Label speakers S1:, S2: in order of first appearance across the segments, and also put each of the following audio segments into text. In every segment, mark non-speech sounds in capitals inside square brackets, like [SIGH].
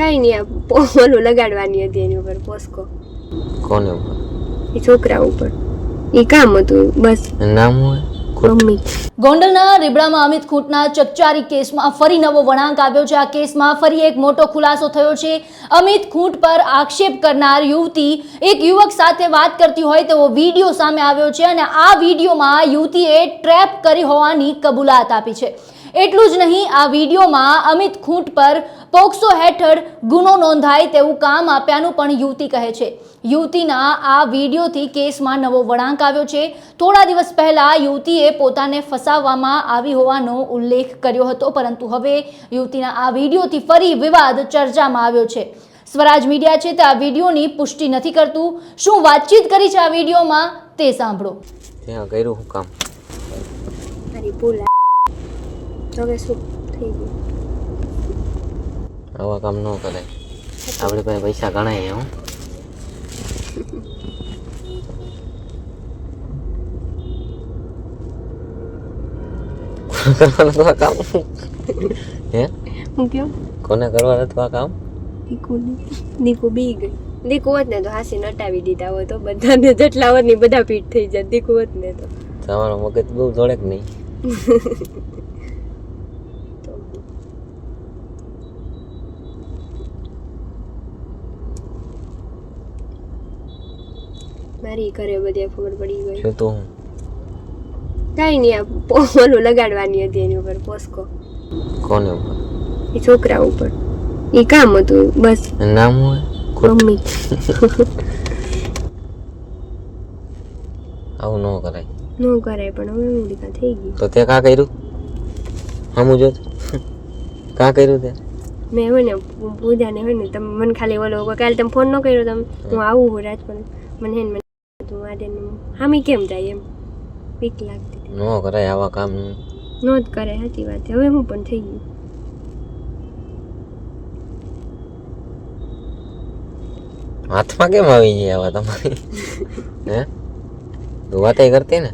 S1: કાંઈ નહીં ઓલું લગાડવાની હતી એની ઉપર પોસ્કો.
S2: કોને ઉપર?
S1: એ છોકરા ઉપર. એ કામ હતું બસ.
S2: નામ હોય?
S3: ગોંડલના રીબડામાં અમિત ખૂંટના ચકચારી કેસમાં ફરી નવો વળાંક આવ્યો છે. આ કેસમાં ફરી એક મોટો ખુલાસો થયો છે. અમિત ખૂંટ પર આક્ષેપ કરનાર યુવતી એક યુવક સાથે વાત કરતી હોય તેવો વીડિયો સામે આવ્યો છે અને આ વિડીયોમાં યુવતીએ ટ્રેપ કરી હોવાની કબૂલાત આપી છે. એટલું જ નહીં આ વિડીયોમાં અમિત ખૂંટ પર પોક્સો હેઠળ ગુનો નોંધાય તેવું કામ આપ્યાનું પણ યુવતી કહે છે. યુવતીના આ વિડીયોથી કેસમાં નવો વળાંક આવ્યો છે. થોડા દિવસ પહેલા યુવતીએ પોતાને ફસાવવામાં આવી હોવાનો ઉલ્લેખ કર્યો હતો પરંતુ હવે યુવતીના આ વિડીયોથી ફરી વિવાદ ચર્ચામાં આવ્યો છે. સ્વરાજ મીડિયા છે તે આ વિડીયોની પુષ્ટિ નથી કરતું. શું વાતચીત કરી છે આ વિડીયોમાં તે સાંભળો.
S2: ત્યાં કર્યું હું કામ?
S1: હવે શું થઈ ગયું?
S2: આવા કામ ન કરે. આપણે પાસે પૈસા ગણાય હું કરવાનું તો આ કામ? હે?
S1: હું કયો?
S2: કોને કરવાનું તો આ કામ?
S1: દીકુ દીકુ બી ગઈ. દીકુ હોત ને તો હાસી નટાવી દીધા હોય તો બધાને જેટલા હોત ને બધા પીઠ થઈ જાય દીકુ ને તો.
S2: તમારો મગજ બહુ જોડે કે નહીં. [LAUGHS]
S1: મારી ઘરે બધે ખબર પડી ગઈ.
S2: શું તો? હું
S1: કાંઈ નહીં આ ઓલું લગાડવાની હતી એની ઉપર પોસ્કો.
S2: કોને ઉપર?
S1: એ છોકરા ઉપર. એ કામ હતું બસ.
S2: નામ હોય?
S1: મમ્મી.
S2: આવું ન કરાય.
S1: ન કરાય પણ હવે હું થઈ ગયું
S2: તો તે કા કર્યું? હમું જોત. કા કર્યું તે?
S1: મેં હોય ને પૂજાને હોય ને તમે મને ખાલી ઓલો કાલે તમે ફોન ન કર્યો તમે. હું આવું હું રાજકોટ મને મને આજે હામી કેમ જાય એમ? બીક લાગતી
S2: નો કરાય આવા કામ
S1: નો. જ કરે સાચી વાત છે. હવે હું પણ થઈ ગયું.
S2: હાથમાં કેમ આવી જાય આવા તમારી? હે? તું વાતે કરતી ને?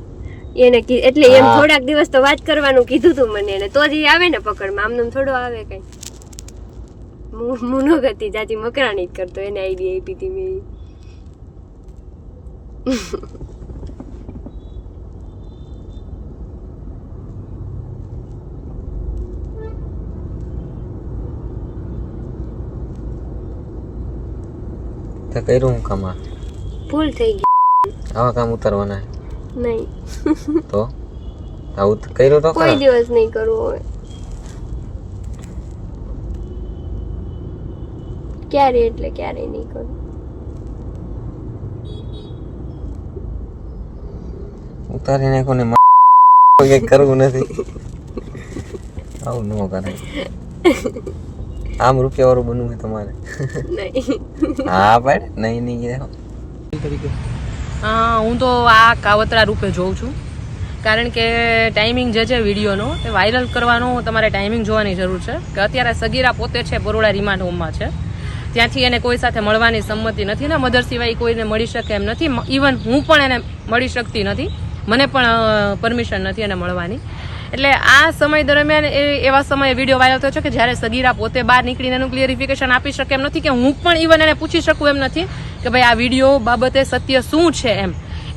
S1: એને એટલે એમ થોડાક દિવસ તો વાત કરવાનું કીધું તું મને એને. તો જ આવે ને પકડમાં. આમનું થોડો આવે કઈ. હું જાતિ ન મકરાણી જ કરતો એને આઈડિયા આપી હતી મેં [LAUGHS]
S2: તે કર્યું હું કામ
S1: ભૂલ થઈ ગઈ.
S2: આવા કામ ઉતારવાના.
S1: નહીં. [LAUGHS]
S2: તો? આવું કર્યું તો
S1: કોઈ દિવસ નહીં કરવું હોય ક્યારે એટલે ક્યારે નહીં કરું.
S2: ઉતારી નાખો ને કઈ કરવું નથી. આવું ન કરાય. આમ રૂપિયા વાળું બનવું છે તમારે.
S1: નહીં.
S2: હા પાડે નહીં નહીં કીધું.
S4: હા હું તો આ કાવતરા રૂપે જોઉં છું. કારણ કે ટાઈમિંગ જે છે વિડીયોનો એ વાયરલ કરવાનો તમારે ટાઈમિંગ જોવાની જરૂર છે. કે અત્યારે સગીરા પોતે છે બરોડા રિમાન્ડ હોમમાં છે. ત્યાંથી એને કોઈ સાથે મળવાની સંમતિ નથી ને મધર સિવાય કોઈને મળી શકે એમ નથી. ઇવન હું પણ એને મળી શકતી નથી. મને પણ પરમિશન નથી એને મળવાની. એટલે આ સમય દરમિયાન એવા સમયે વીડિયો વાયરલ થયો છે કે જ્યારે સગીરા પોતે બહાર નીકળીને એનું ક્લિયરિફિકેશન આપી શકે એમ નથી કે હું પણ ઇવન એને પૂછી શકું એમ નથી કે ભાઈ આ વીડિયો બાબતે સત્ય શું છે એમ.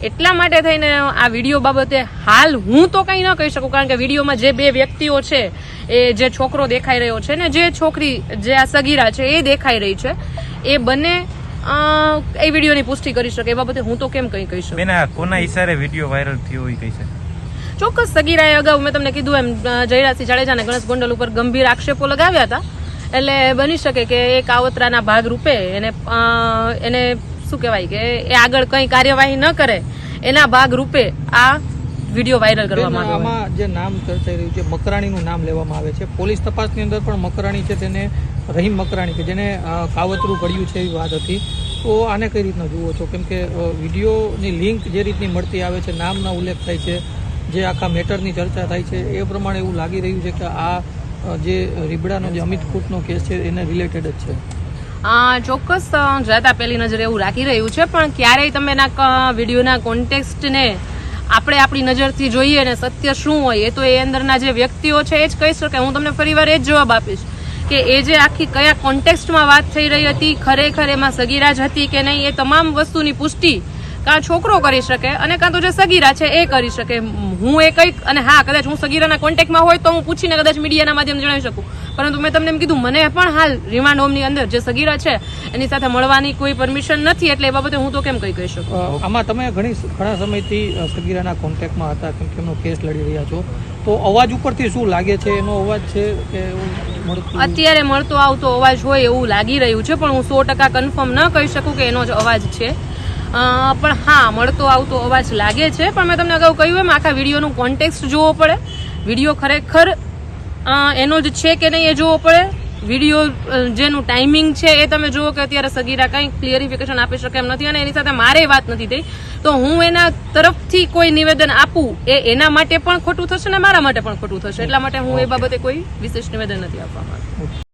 S4: એટલા માટે થઈને આ વીડિયો બાબતે હાલ હું તો કંઈ ન કહી શકું કારણ કે વિડીયોમાં જે બે વ્યક્તિઓ છે, એ જે છોકરો દેખાઈ રહ્યો છે ને જે છોકરી, જે આ સગીરા છે એ દેખાઈ રહી છે, એ બંને એ વિડીયોની પુષ્ટિ કરી શકે એ બાબતે હું તો કેમ કંઈ કહી શકું?
S5: બેન કોના ઈશારે વીડિયો વાયરલ થયો હોય કહી શકે?
S4: ચોક્કસ સગીરાએ અગાઉ મેં તમને કીધું એમ જયરાજસિંહ જાડેજાને ગણેશ ગોંડલ ઉપર ગંભીર આક્ષેપો લગાવ્યા હતા. એટલે બની શકે કે એ કાવતરાના ભાગ રૂપે એને એને શું કહેવાય કે એ આગળ કંઈ કાર્યવાહી ન કરે એના ભાગરૂપે આ વીડિયો વાયરલ કરવામાં
S6: આમાં જે નામ ચર્ચાઈ રહ્યું છે મકરાણીનું નામ લેવામાં આવે છે. પોલીસ તપાસની અંદર પણ મકરાણી છે તેને રહીમ મકરાણી કે જેને કાવતરું ઘડ્યું છે એવી વાત હતી. તો આને કઈ રીતના જુઓ છો? કેમ કે વિડીયોની લિંક જે રીતની મળતી આવે છે નામના ઉલ્લેખ થાય છે જે આખા મેટરની ચર્ચા થાય છે એ પ્રમાણે એવું લાગી રહ્યું છે કે આ જે રીબડાનો જે અમિત કૂટનો કેસ છે એને રિલેટેડ જ છે.
S4: આ ચોક્કસ જતા પહેલી નજરે એવું રાખી રહ્યું છે પણ ક્યારેય તમે એના વિડીયોના કોન્ટેક્સ્ટને આપણે આપણી નજરથી જોઈએ ને સત્ય શું હોય, એ તો એ અંદરના જે વ્યક્તિઓ છે એ જ કહી શકે. હું તમને ફરીવાર એ જ જવાબ આપીશ કે એ જે આખી કયા કોન્ટેક્સ્ટમાં વાત થઈ રહી હતી, ખરેખર એમાં સગીરા જ હતી કે નહીં, એ તમામ વસ્તુની પુષ્ટિ કાં છોકરો કરી શકે અને કાં તો જે સગીરા છે એ કરી શકે. હું એ કંઈક, અને હા, કદાચ હું સગીરાના કોન્ટેક્ટમાં હોય તો હું પૂછીને કદાચ મીડિયાના માધ્યમ જણાવી શકું. પરંતુ મેં તમને એમ કીધું મને પણ હાલ રિમાન્ડ હોમની અંદર જે સગીરા છે એની સાથે મળવાની કોઈ પરમિશન નથી એટલે એ બાબતે હું તો કેમ કંઈ કહી શકું?
S6: આમાં તમે ઘણી ઘણા સમયથી સગીરાના કોન્ટેક્ટમાં હતા કેમ કે એમનો કેસ લડી રહ્યા છો. તો અવાજ ઉપરથી શું લાગે છે? એનો અવાજ છે કે
S4: અત્યારે મળતો આવતો અવાજ હોય એવું લાગી રહ્યું છે પણ હું સો ટકા કન્ફર્મ ન કહી શકું કે એનો જ અવાજ છે. પણ હા મળતો આવતો અવાજ લાગે છે પણ મેં તમને અગાઉ કહ્યું એમ આખા વિડીયોનું કોન્ટેક્સ્ટ જોવો પડે. વીડિયો ખરેખર એનો જ છે કે નહીં એ જોવો પડે? વીડિયો જેનું ટાઈમિંગ છે એ તમે જુઓ કે અત્યારે સગીરા કંઈ ક્લિયરિફિકેશન આપી શકે એમ નથી અને એની સાથે મારે વાત નથી થઈ. તો હું એના તરફથી કોઈ નિવેદન આપું એ એના માટે પણ ખોટું થશે ને મારા માટે પણ ખોટું થશે? એટલા માટે હું એ બાબતે કોઈ વિશેષ નિવેદન નથી આપવા માંગતી.